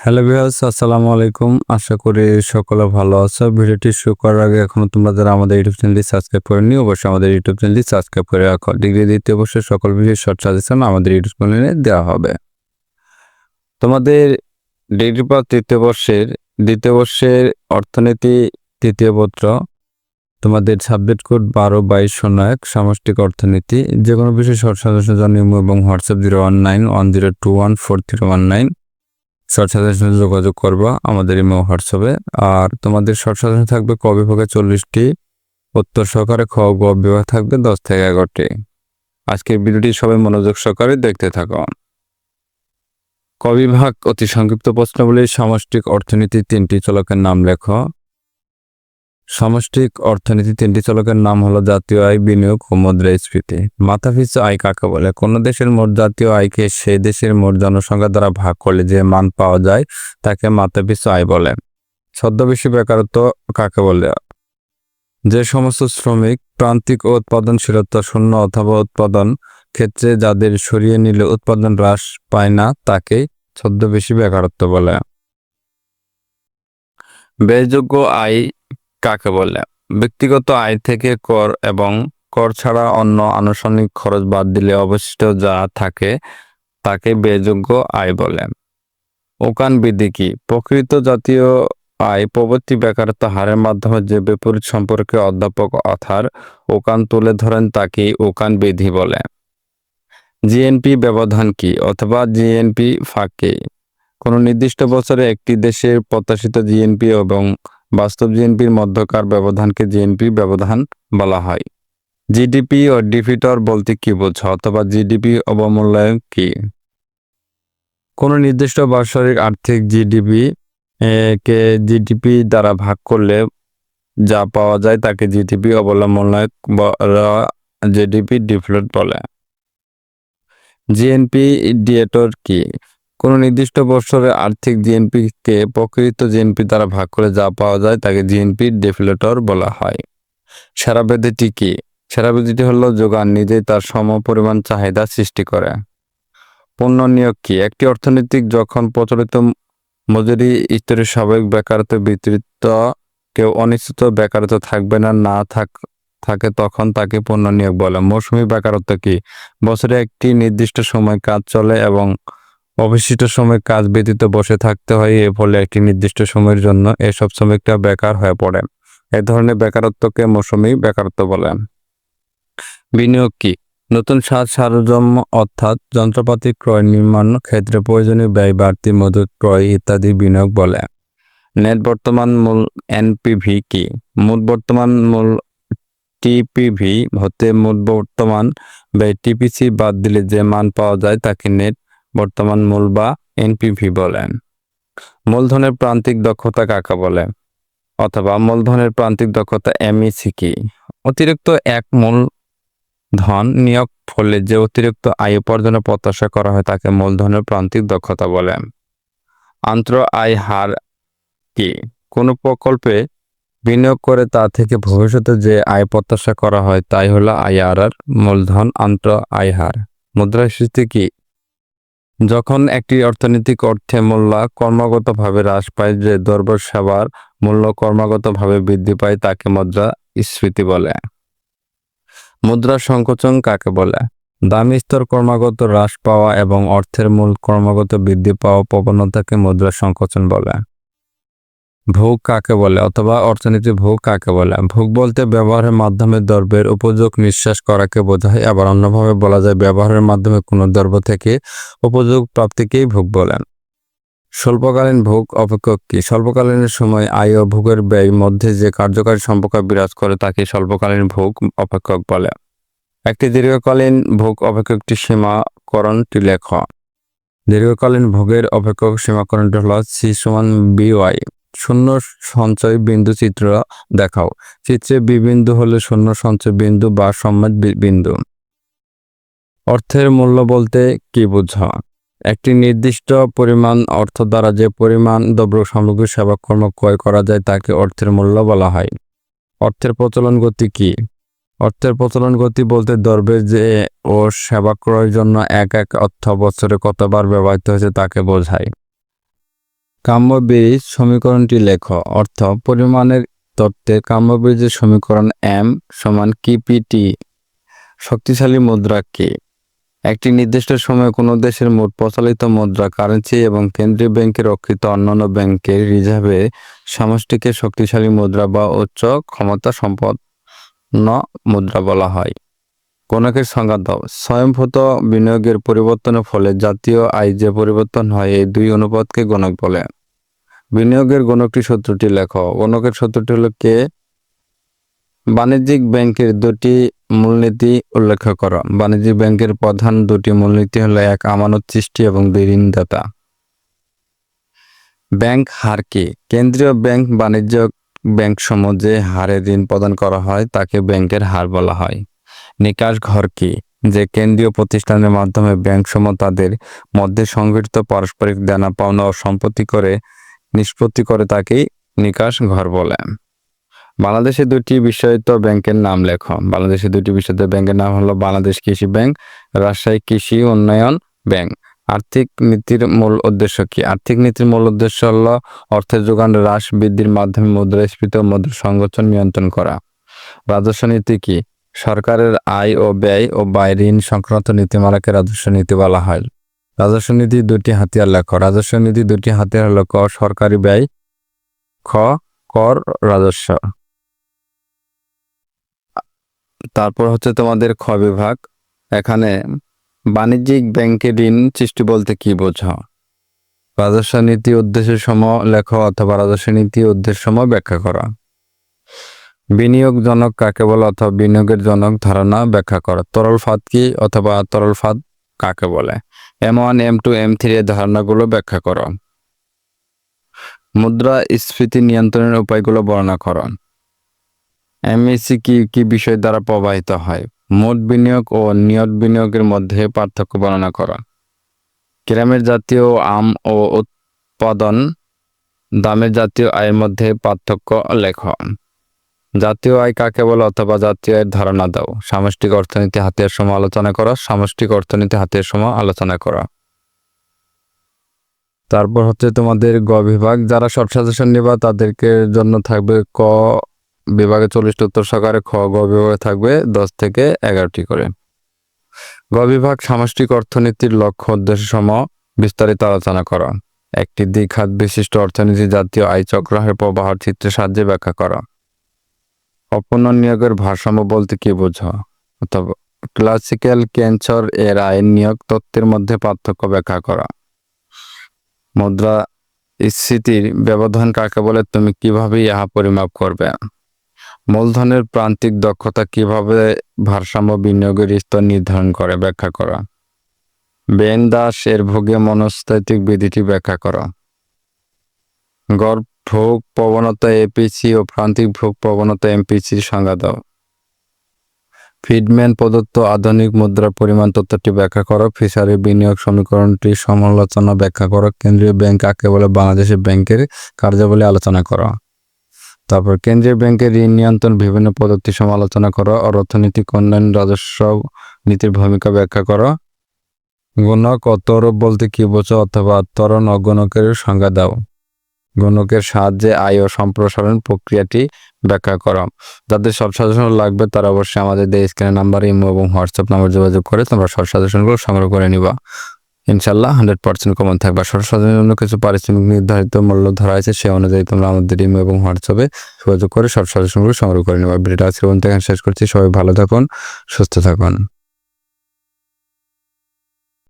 Hello viewers, আসসালামু আলাইকুম। আশা করি সকলে ভালো আছো। ভিডিওটি শুরু করার আগে এখনও তোমরা যারা আমাদের ইউটিউব চ্যানেলটি সাবস্ক্রাইব করেনি অবশ্যই আমাদের ইউটিউব চ্যানেলটি সাবস্ক্রাইব করে রাখো। ডিগ্রি দিতে অবশ্যই সকল বিষয়ে শর্ট সাজেশন আমাদের ইউটিউব চ্যানেলে দেওয়া হবে। তোমাদের ডিগ্রি পাস তৃতীয় বর্ষের, দ্বিতীয় বর্ষের অর্থনীতি তৃতীয় পত্র। তোমাদের সাবজেক্ট কোড বারো, বাইশ, শূন্য, এক, সামষ্টিক অর্থনীতি। যে কোনো বিষয়ে শর্ট সাজেশন জানিয়ে এবং WhatsApp zero one nine one zero two one four three one nine. Short যোগাযোগ করবা আমাদের ইমো, হোয়াটসঅ্যাপে। আর তোমাদের শর্ট থাকবে ক বিভাগে চল্লিশটি, উত্তর সহকারে খ গ বিভাগ থাকবে দশ থেকে এগারোটি। আজকের ভিডিওটি সবাই মনোযোগ সহকারে দেখতে থাকো। কবিভাগ বিভাগ অতি সংক্ষিপ্ত প্রশ্নগুলি সামষ্টিক অর্থনীতির তিনটি চলকের নাম লেখো। সামষ্টিক অর্থনীতি তিনটি চলকের নাম হলো জাতীয় আয়, বিনিয়োগ ও মুদ্রাস্ফীতি মাথাপিছু আয় কাকে বলে? কোন দেশের মোট জাতীয় আয়কে সেই দেশের মোট জনসংখ্যা দ্বারা ভাগ করলে যে মান পাওয়া যায়, তাকে মাথাপিছু আয় বলে। ছদ্মবেশী বেকারত্ব কাকে বলে? যে সমস্ত শ্রমিক প্রান্তিক ও উৎপাদনশীলতা শূন্য অথবা উৎপাদন ক্ষেত্রে যাদের সরিয়ে নিলে উৎপাদন হ্রাস পায় না, তাকে ছদ্মবেশী বেকারত্ব বলে। ব্যয়যোগ্য আয় কাকে বলে? ব্যক্তিগত আয় থেকে কর এবং কর ছাড়া অন্য আনুষঙ্গিক খরচ বাদ দিলে অবশিষ্ট যা থাকে তাকে ব্যয়যোগ্য আয় বলে। ওকান বিধি কি? প্রকৃত জাতীয় আয় প্রবর্তী বেকারত্ব হারের মাধ্যমে যে বিপরীত সম্পর্কে অধ্যাপক অথার ওকান তুলে ধরেন তাকে ওকান বিধি বলে। জিএনপি ব্যবধান কি অথবা জিএনপি ফাঁকে কোনো নির্দিষ্ট বছরে একটি দেশের প্রত্যাশিত জিএনপি এবং বাস্তব জিএনপির মধ্যকার ব্যবধানকে জিএনপি ব্যবধান বলা হয়। জিডিপি ও ডিফিটর বলতে কি বোঝো অথবা জিডিপি অবমূল্যায়ন কি? কোনো নির্দিষ্ট বাৎসরিক আর্থিক জিডিপি কে জিডিপি দ্বারা ভাগ করলে যা পাওয়া যায় তাকে জিডিপি অবলম্বনায়ক জিডিপি ডিফ্লেট বলে। জিএনপি ডিয়েটর কি? কোনো নির্দিষ্ট বছরে আর্থিক জিএনপিকে প্রকৃত জিএনপি দ্বারা ভাগ করে যা পাওয়া যায় তাকে জিএনপি ডেফিলেটর বলা হয়। সেরা বেদিটি কি? সেরা বেদিটি হলো যোগান নিজেই তার সম পরিমাণ চাহিদা সৃষ্টি করে। পণ্য নিয়োগ কি? একটি অর্থনৈতিক যখন প্রচলিত মজুরি স্তরের স্বাভাবিক বেকারত্ব বিতরিত কেউ অনিশ্চিত বেকারত্ব থাকবে না না থাক, থাকে তখন তাকে পণ্য নিয়োগ বলে। মৌসুমী বেকারত্ব কি? বছরে একটি নির্দিষ্ট সময় কাজ চলে এবং অবশিষ্ট সময় কাজ ব্যতীত বসে থাকতে হয় এর ফলে একটি নির্দিষ্ট সময়ের জন্য এসব শ্রমিকরা বেকার হয়ে পড়ে। এ ধরনের বেকারত্বকে মৌসুমী বেকারত্ব বলে। বিনিয়োগ কি? নতুন সাজ সারজম অর্থাৎ যন্ত্রপাতি ক্রয় নির্মাণ ক্ষেত্রে প্রয়োজনীয় ব্যয় বাড়তি, মজুত ক্রয় ইত্যাদি বিনিয়োগ বলে। নেট বর্তমান মূল এনপিভি কি? মূল বর্তমান মূল টিপিভি হতে মূল বর্তমান ব্যয় টিপিসি বাদ দিলে যে মান পাওয়া যায় তাকে নেট বর্তমান মূল বা এনপিভি বলেন। মূলধনের প্রান্তিক দক্ষতা কাকা বলে? অথবা মূলধনের প্রান্তিক দক্ষতা এমইসি কি? অতিরিক্ত এক মূল ধন নিয়োগ ফলে যে অতিরিক্ত আয় উপার্জনের প্রত্যাশা করা হয় তাকে মূলধনের প্রান্তিক দক্ষতা বলে। আন্তর আয় হার কি? কোনো প্রকল্পে বিনিয়োগ করে তা থেকে ভবিষ্যতে যে আয় প্রত্যাশা করা হয় তাই হলো আইআরআর মূলধন আন্তর আয় হার। মুদ্রাস্ফীতি কি? যখন একটি অর্থনৈতিক অর্থে মূল্য কর্মগতভাবে হ্রাস পায়, যে দ্রব্য সেবার মূল্য কর্মগতভাবে বৃদ্ধি পায়, তাকে মুদ্রা স্ফীতি বলে। মুদ্রা সংকোচন কাকে বলে? দাম স্তর কর্মগত হ্রাস পাওয়া এবং অর্থের মূল কর্মগত বৃদ্ধি পাওয়া প্রবণতাকে মুদ্রা সংকোচন বলে। ভোগ কাকে বলে অথবা অর্থনীতি ভোগ কাকে বলে? ভোগ বলতে ব্যবহারের মাধ্যমে দ্রব্যের উপযোগ নিঃশ্বাস করাকে বোঝায়, আবার অন্যভাবে বলা যায় ব্যবহারের মাধ্যমে কোনো দ্রব্য থেকে উপযোগ প্রাপ্তিকেই ভোগ বলেন। স্বল্পকালীন ভোগ অপেক্ষক কি? স্বল্পকালীনের সময় আয় ও ভোগের ব্যয় মধ্যে যে কার্যকারী সম্পর্ক বিরাজ করে তাকে স্বল্পকালীন ভোগ অপেক্ষক বলে। একটি দীর্ঘকালীন ভোগ অপেক্ষকটি সীমাকরণটি লেখ। দীর্ঘকালীন ভোগের অপেক্ষক সীমাকরণটি হল সি সমান বিওয়াই শূন্য সঞ্চয় বিন্দু চিত্র দেখাও। চিত্রে বিবিন্দু হলে শূন্য সঞ্চয় বিন্দু বা সম্মত বিন্দু। অর্থের মূল্য বলতে কি বোঝা? একটি নির্দিষ্ট পরিমাণ অর্থ দ্বারা যে পরিমাণ দ্রব্য সামগ্রী, সেবা, কর্ম ক্রয় করা যায়, তাকে অর্থের মূল্য বলা হয়। অর্থের প্রচলন গতি কি? অর্থের প্রচলন গতি বলতে দ্রব্যের যে ও সেবা ক্রয়ের জন্য এক এক অর্থ বছরে কতবার ব্যবহৃত হয়েছে, তাকে বোঝায়। কাম্য ব্রিজ সমীকরণটি লেখ। অর্থ, পরিমাণের তত্ত্বে কাম্য ব্রিজের সমীকরণ এম সমান কিপিটি শক্তিশালী মুদ্রা কে একটি নির্দিষ্ট সময়ে কোনো দেশের মোট প্রচলিত মুদ্রা কারেন্সি এবং কেন্দ্রীয় ব্যাংকে রক্ষিত অন্যান্য ব্যাংকের রিজার্ভে সমষ্টিকে শক্তিশালী মুদ্রা বা উচ্চ ক্ষমতা সম্পন্ন মুদ্রা বলা হয়। গণকের সংজ্ঞা দাও স্বয়ংভূত বিনিয়োগের পরিবর্তনের ফলে জাতীয় আয় যে পরিবর্তন হয়, এই দুই অনুপাতকে গণক বলে। বিনিয়োগের গণকটি সূত্রটি লেখ। গণকের সূত্রটি হলো কে? বাণিজ্যিক ব্যাংকের দুটি মূলনীতি উল্লেখ কর। বাণিজ্যিক ব্যাংকের প্রধান দুটি মূলনীতি হলো এক, আমানত সৃষ্টি এবং দুই, ঋণদাতা। ব্যাংক হার কি? কেন্দ্রীয় ব্যাংক বাণিজ্য ব্যাংক সমূহ যে হারে ঋণ প্রদান করা হয়, তাকে ব্যাংকের হার বলা হয়। নিকাশ ঘর কি? যে কেন্দ্রীয় প্রতিষ্ঠানের মাধ্যমে ব্যাংক সমূহ তাদের মধ্যে সংগঠিত পারস্পরিক দেনা পাওনা ও সম্পত্তি করে নিষ্পত্তি করে তাকেই নিকাশ ঘর বলে। বাংলাদেশে দুটি বিষয়িত ব্যাংকের নাম লেখো। বাংলাদেশে দুটি বিষয়িত ব্যাংকের নাম হলো বাংলাদেশ কৃষি ব্যাংক, রাজশাহী কৃষি উন্নয়ন ব্যাংক। আর্থিক নীতির মূল উদ্দেশ্য কি? আর্থিক নীতির মূল উদ্দেশ্য হলো অর্থের যোগান হ্রাস, বৃদ্ধির মাধ্যমে মুদ্রাস্ফীতি ও মুদ্রা সংগঠন নিয়ন্ত্রণ করা। রাজস্ব নীতি কি? সরকারের আয় ও ব্যয় ও ব্যয় ঋণ সংক্রান্ত নীতিমালাকে রাজস্ব নীতি বলা হয়। রাজস্ব নীতি দুটি হাতিয়ার লেখ রাজস্ব নীতি দুটি হাতিয়ার হলো ক সরকারি ব্যয়, খ, কর, রাজস্ব। তারপর হচ্ছে তোমাদের খ বিভাগ। এখানে বাণিজ্যিক ব্যাংকে ঋণ সৃষ্টি বলতে কি বোঝো? রাজস্ব নীতি উদ্দেশ্যের সম লেখ অথবা রাজস্ব নীতি উদ্দেশ্য সম ব্যাখ্যা করা। বিনিয়োগজনক কাকে বলে অথবা বিনিয়োগের জনক ধারণা ব্যাখ্যা করা। তরল ফাঁদ কি অথবা তরল ফাঁদ কাকে বলে? M one M two M three এর ধারণাগুলো ব্যাখ্যা করো। মুদ্রা স্ফীতি নিয়ন্ত্রণের উপায়গুলো বর্ণনা করো। এমএসি কি কি বিষয় দ্বারা প্রবাহিত হয়। মোট বিনিয়োগ ও নিয়ত বিনিয়োগের মধ্যে পার্থক্য বর্ণনা করা। গ্রামের জাতীয় আম ও উৎপাদন দামের জাতীয় আয়ের মধ্যে পার্থক্য লেখ। জাতীয় আয় কাকে বলে অথবা জাতীয় আয়ের ধারণা দাও? সামষ্টিক অর্থনীতি হাতিয়ার সময় আলোচনা করা, সামষ্টিক অর্থনীতি হাতিয়ার সময় আলোচনা করা। তারপর হচ্ছে তোমাদের গ বিভাগ, যারা শর্ট সাজেশন নিবা তাদেরকে জন্য থাকবে ক বিভাগে চল্লিশটি উত্তর সহকারে খ গ বিভাগে থাকবে দশ থেকে এগারোটি করে। গ বিভাগ, সামষ্টিক অর্থনীতির লক্ষ্য উদ্দেশ্য সম বিস্তারিত আলোচনা করা। একটি দ্বিখাত বিশিষ্ট অর্থনীতি জাতীয় আয় চক্রাহের প্রবাহ চিত্রের সাহায্যে ব্যাখ্যা করা। অপূর্ণ নিয়োগের ভারসাম্য বলতে কি বোঝো? অথবা ক্লাসিক্যাল ক্যান্সার এর আইন নিয়োগ তত্ত্বের মধ্যে পার্থক্য ব্যাখ্যা করা। মুদ্রা স্থিতির ব্যবধান কাকে বলে? তুমি কীভাবে ইহা পরিমাপ করবে? মূলধনের প্রান্তিক দক্ষতা কীভাবে ভারসাম্য বিনিয়োগের স্তর নির্ধারণ করে? ব্যাখ্যা করা। বেন দাস এর ভোগে মনস্তাত্ত্বিক বিধিটি ব্যাখ্যা করা। গড় ভোগ প্রবণতা এপিসি ও প্রান্তিক ভোগ প্রবণতা এমপিসির সংজ্ঞা দাও। ফিডম্যান প্রদত্ত আধুনিক মুদ্রার পরিমাণ তথ্যটি ব্যাখ্যা করো। ফিশারি বিনিয়োগ সমীকরণটি সমালোচনা ব্যাখ্যা করো। কেন্দ্রীয় ব্যাংক কাকে বলে? বাংলাদেশের ব্যাংকের কার্যাবলী আলোচনা করো। তারপর কেন্দ্রীয় ব্যাংকের ঋণ নিয়ন্ত্রণ, বিভিন্ন পদ্ধতি সমালোচনা করো। অর্থনৈতিক উন্নয়ন রাজস্ব নীতির ভূমিকা ব্যাখ্যা করো। গণক ও বলতে কি বোঝো? অথবা ত্বরণ ও গণকের সংজ্ঞা দাও। গণকের সাহায্যে আয় ও সম্প্রসারণ প্রক্রিয়াটি ব্যাখ্যা করো। যাদের সব সাজেশন লাগবে, তারা অবশ্যই আমাদের দিয়ে স্ক্রিনের নাম্বার ইমো এবং হোয়াটসঅ্যাপ নাম্বার যোগাযোগ করে তোমরা সব সাজেশনগুলো সংগ্রহ করে নিবা। ইনশাল্লাহ হান্ড্রেড পার্সেন্ট কমন থাকবে। সব সাজেশনের জন্য কিছু পারিশ্রমিক নির্ধারিত মূল্য ধরা হয়েছে, সে অনুযায়ী তোমরা আমাদের ইমো এবং হোয়াটসঅ্যাপে যোগাযোগ করে সব সাজেশনগুলো সংগ্রহ করে নিবা। ভিডিওটা আজকে পর্যন্ত শেষ করছি। সবাই ভালো থাকুন, সুস্থ থাকুন।